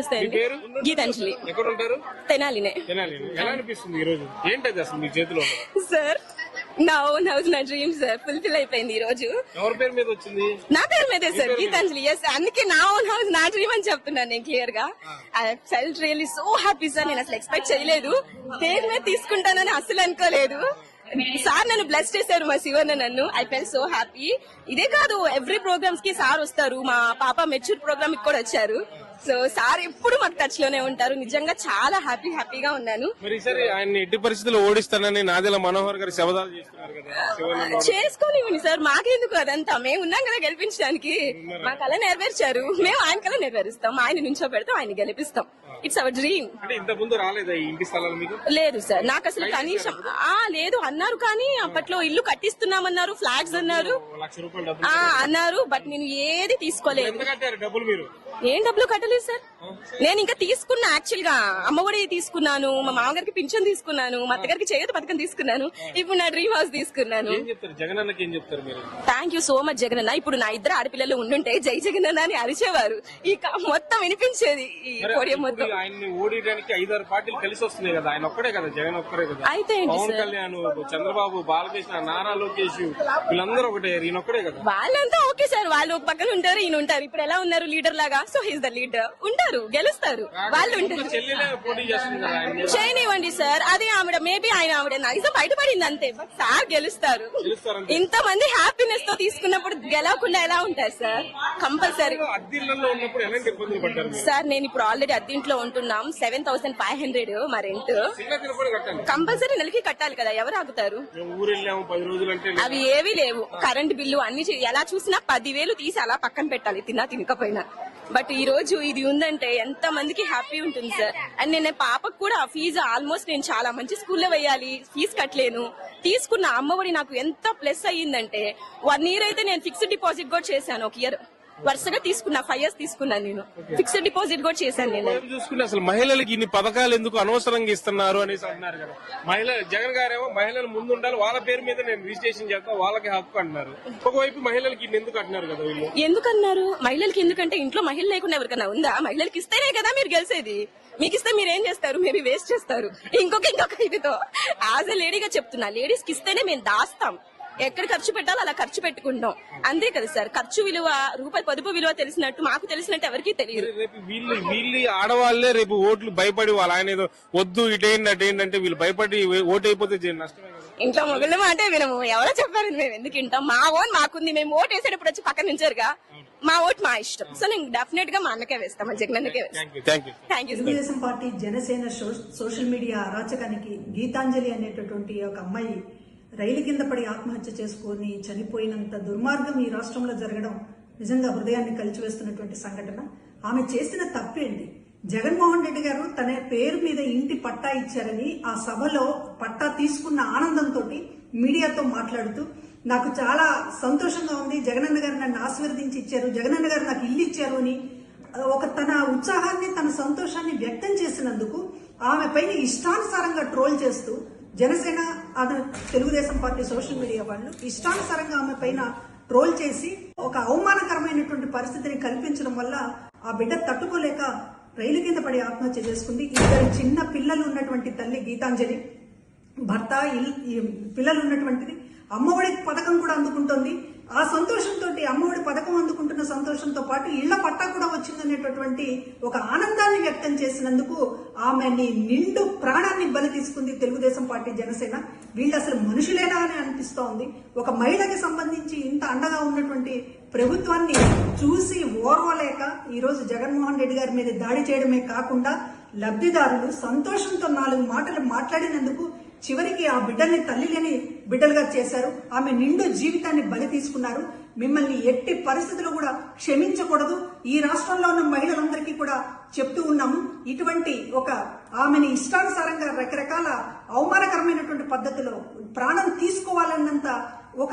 నమస్తే అండి? గీతాంజలి. ఎక్కడ ఉంటారు తెనాలినే. తినాలి ఎలా అనిపిస్తుంది ఈ రోజు? ఏంటది అసలు మీ చేతిలో? సార్ నా ఓన్ హౌస్ నా డ్రీమ్ సార్. ఫుల్ఫిల్ అయిపోయింది ఈ రోజు. ఎవరి పేరు మీద వచ్చింది? నా పేరు మీదే సార్ గీతాంజలి. ఎస్ అందుకే నా ఓన్ హౌస్ నా డ్రీమ్ అని చెప్తున్నాను నేను క్లియర్గా. I felt really so happy sir. నేను అసలు ఎక్స్పెక్ట్ చేయలేదు. పేరు మీద తీసుకుంటానని అసలు అనుకోలేదు. సార్ నన్ను బ్లెస్ చేశారు మా శివన్న నన్ను. ఐ ఫెల్ సో హ్యాపీ ఇదే కాదు ఎవ్రీ ప్రోగ్రామ్స్కి సార్ వస్తారు. మా పాప మెచ్యూర్ ప్రోగ్రామ్కి కూడా వచ్చారు. సో సార్ ఎప్పుడు మాకు టచ్లోనే ఉంటారు. నిజంగా చాలా హ్యాపీ హ్యాపీగా ఉన్నాను. మరి ఈసారి ఎట్టి పరిస్థితుల్లో ఓడిస్తానని నాదెల మనోహర్ గారు చేస్తున్నారు కదా. చేసుకోనివ్వండి సార్. మాకెందుకు అదంతా? మేము ఉన్నాం కదా గెలిపించడానికి. మా కళ నెరవేర్చారు. మేము ఆయన కళ నెరవేరుస్తాం. ఆయన నుంచో పెడతాం ఆయన గెలిపిస్తాం ఇట్స్ అవర్ డ్రీమ్ అంటే ఇంత ముందు రాలేదా ఈ ఇంటి స్థలాలు మీకు? లేదు సార్. నాకు అసలు కనీసం ఆ లేదు. అన్నారు కానీ అప్పట్లో ఇల్లు కట్టిస్తున్నామన్నారు ఫ్లాట్స్ అన్నారు. అన్నారు. బట్ నేను ఏది తీసుకోలేదు. డబ్బులు మీరు? ఏం డబ్బులు కట్టలేదు సార్? నేను ఇంకా తీసుకున్నా యాక్చువల్గా. అమ్మఒడి తీసుకున్నాను మా మామగారికి పింఛన్ తీసుకున్నాను మా అత్తగారికి చేయదు పథకం తీసుకున్నాను ఇప్పుడు నా డ్రీమ్ హౌస్ తీసుకున్నాను. ఏం చెప్తారు? జగన్ అన్నకి ఏం చెప్తారు మీరు? థ్యాంక్ యూ సో మచ్ జగనన్న. ఇప్పుడు నా ఇద్దరు ఆడపిల్లలు ఉండుంటే జై జగనన్న అని అరిచేవారు. ఇక మొత్తం వినిపించేది ఈ మరి పొడియం మొత్తం. ఇప్పుడు ఆయన్ని ఓడియడానికి ఐదారు పార్టీలు కలిసి వస్తున్నాయి కదా ఆయన ఒక్కడే కదా జగన్ ఒక్కడే కదా. అయితే ఏంటి పవన్ సార్? కళ్యాణ్ చంద్రబాబు బాలకృష్ణ నారా లోకేష్ వీళ్ళందరూ ఒకటే ఈయన ఒక్కడే కదా. వాళ్ళంతా ఓకే సార్. వాళ్ళు ఒక పక్కన ఉంటారు ఈయన ఉంటారు. ఇప్పుడు ఎలా ఉన్నారు లీడర్ లాగా? So he's the leader. ఉంటారు గెలుస్తారు. వాళ్ళు ఉంటారు. చేయనివ్వండి సార్ అదే ఆవిడ మేబీ ఆయన ఆవిడ నైజం బయటపడింది అంతే బట్ సార్ గెలుస్తారు. ఇంత మంది హ్యాపీనెస్తో తీసుకున్నప్పుడు గెలవకుండా ఎలా ఉంటారు సార్? కంపల్సరీ? సార్ నేను ఇప్పుడు ఆల్రెడీ అద్దీంట్లో ఉంటున్నాం సెవెన్ థౌసండ్ ఫైవ్ హండ్రెడ్ మా రెంట్ కంపల్సరీ నెలకి కట్టాలి కదా ఎవరు ఆగుతారు? అవి ఏవి లేవు. కరెంట్ బిల్లు అన్ని ఎలా చూసినా పదివేలు తీసి అలా పక్కన పెట్టాలి తిన్నా తినకపోయినా. బట్ ఈ రోజు ఇది ఉందంటే ఎంత మందికి హ్యాపీ ఉంటుంది సార్ అండ్ నేను పాపకు కూడా ఫీజు ఆల్మోస్ట్ నేను చాలా మంచి స్కూల్లో వేయాలి ఫీజు కట్టలేను. తీసుకున్న అమ్మఒడి నాకు ఎంత ప్లస్ అయ్యిందంటే వన్ ఇయర్ అయితే నేను ఫిక్స్డ్ డిపాజిట్ కూడా చేశాను ఒక ఇయర్ వరుసగా తీసుకున్నా ఫైవ్ ఇయర్స్ తీసుకున్నాను నేను. ఫిక్స్డ్ డిపాజిట్ కూడా చేశాను నేను. చూసుకుంటే అసలు మహిళలకి ఇన్ని పథకాలు ఎందుకు అనవసరంగా ఇస్తున్నారు అనేసి అంటున్నారు కదా. మహిళ జగన్ గారేమో మహిళలు ముందు ఉండాలి వాళ్ళ పేరు మీద నేను రిజిస్ట్రేషన్ చేస్తా వాళ్ళకి హక్కు అంటున్నారు. ఒకవైపు మహిళలకి ఇన్ని ఎందుకు అంటున్నారు కదా వీళ్ళు? ఎందుకన్నారు? మహిళలకి ఎందుకంటే ఇంట్లో మహిళ లేకుండా ఎవరికైనా ఉందా? మహిళలకి ఇస్తేనే కదా మీరు గెలిచేది మీకు ఇస్తే మీరు ఏం చేస్తారు? మేబీ వేస్ట్ చేస్తారు. ఇంకొక ఇంకొక ఇదితో. యాజ్ ఎ లేడీగా చెప్తున్నా లేడీస్కి ఇస్తేనే మేము దాస్తాం. ఎక్కడ ఖర్చు పెట్టాలో అలా ఖర్చు పెట్టుకుంటాం. అంతే కదా సార్. ఖర్చు విలువ రూపాయి పొదుపు విలువ తెలిసినట్టు మాకు తెలిసినట్టు ఎవరికీ తెలియదు. రేపు వీళ్ళు వీళ్ళు ఆడవాళ్ళే రేపు ఓట్లు భయపడి వాళ్ళ ఆయన ఏదో వద్దు ఇటేంటి అటేంటి అంటే వీళ్ళు భయపడి ఓటు అయిపోతే జే- నష్టమే కదా. ఇంట్లో మొగుళ్ళ మాట వినము. ఎవరో చెప్పారు మేము ఎందుకు వింటాం? మా ఓన్ మాకుంది. మేము ఓట్ వేసేటప్పుడు వచ్చి పక్కన నుంచారుగా. మా ఓట్ మా ఇష్టం. సో నేను డెఫినెట్గా మా అన్నకే వేస్తాం మా you Telugu Desam party Janasena social media అరాచకానికి Geetanjali అనేటటువంటి ఒక అమ్మాయి రైలు కింద పడి ఆత్మహత్య చేసుకొని చనిపోయినంత దుర్మార్గం ఈ రాష్ట్రంలో జరగడం నిజంగా హృదయాన్ని కలిచివేస్తున్నటువంటి సంఘటన. ఆమె చేసిన తప్పేంటి? జగన్మోహన్ రెడ్డి గారు తన పేరు మీద ఇంటి పట్టా ఇచ్చారని ఆ సభలో పట్టా తీసుకున్న ఆనందంతో మీడియాతో మాట్లాడుతూ నాకు చాలా సంతోషంగా ఉంది జగనన్న గారు నన్ను ఆశీర్వదించి ఇచ్చారు జగనన్న గారు నాకు ఇల్లు ఇచ్చారు అని ఒక తన ఉత్సాహాన్ని తన సంతోషాన్ని వ్యక్తం చేసినందుకు ఆమె పైన ఇష్టానుసారంగా ట్రోల్ చేస్తూ జనసేన అది తెలుగుదేశం పార్టీ సోషల్ మీడియా వాళ్ళు ఇష్టానుసారంగా ఆమె పైన ట్రోల్ చేసి ఒక అవమానకరమైనటువంటి పరిస్థితిని కల్పించడం వల్ల ఆ బిడ్డ తట్టుకోలేక రైలు కింద పడి ఆత్మహత్య చేసుకుంది. ఇద్దరు చిన్న పిల్లలు ఉన్నటువంటి తల్లి గీతాంజలి భర్త ఇల్- ఈ పిల్లలు ఉన్నటువంటిది అమ్మఒడి పథకం కూడా అందుకుంటుంది. ఆ సంతోషంతో అమ్మఒడి పథకం సంతోషంతో పాటు ఇళ్ళ పట్టా కూడా వచ్చిందనేటటువంటి ఒక ఆనందాన్ని వ్యక్తం చేసినందుకు ఆమెని నిండు ప్రాణాన్ని బలి తీసుకుంది తెలుగుదేశం పార్టీ జనసేన. వీళ్ళు అసలు మనుషులేనా అని అనిపిస్తోంది. ఒక మహిళకి సంబంధించి ఇంత అండగా ఉన్నటువంటి ప్రభుత్వాన్ని చూసి ఓర్వలేక ఈరోజు జగన్మోహన్ రెడ్డి గారి మీద దాడి చేయడమే కాకుండా లబ్ధిదారులు సంతోషంతో నాలుగు మాటలు మాట్లాడినందుకు చివరికి ఆ బిడ్డల్ని తల్లి లేని బిడ్డలుగా చేశారు ఆమె నిండు జీవితాన్ని బలి తీసుకున్నారు మిమ్మల్ని ఎట్టి పరిస్థితుల్లో కూడా క్షమించకూడదు ఈ రాష్ట్రంలో ఉన్న మహిళలందరికీ కూడా చెప్తూ ఉన్నాము ఇటువంటి ఒక ఆమెని ఇష్టానుసారంగా రకరకాల అవమానకరమైనటువంటి పద్ధతిలో ప్రాణం తీసుకోవాలన్నంత ఒక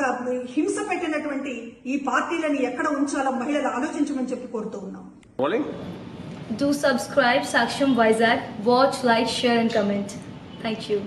హింస పెట్టినటువంటి ఈ పార్టీలను ఎక్కడ ఉంచాలో మహిళలు ఆలోచించమని చెప్పి కోరుతూ ఉన్నాం? Do subscribe Saksham Vizag. Watch, like, share, and comment. Thank you.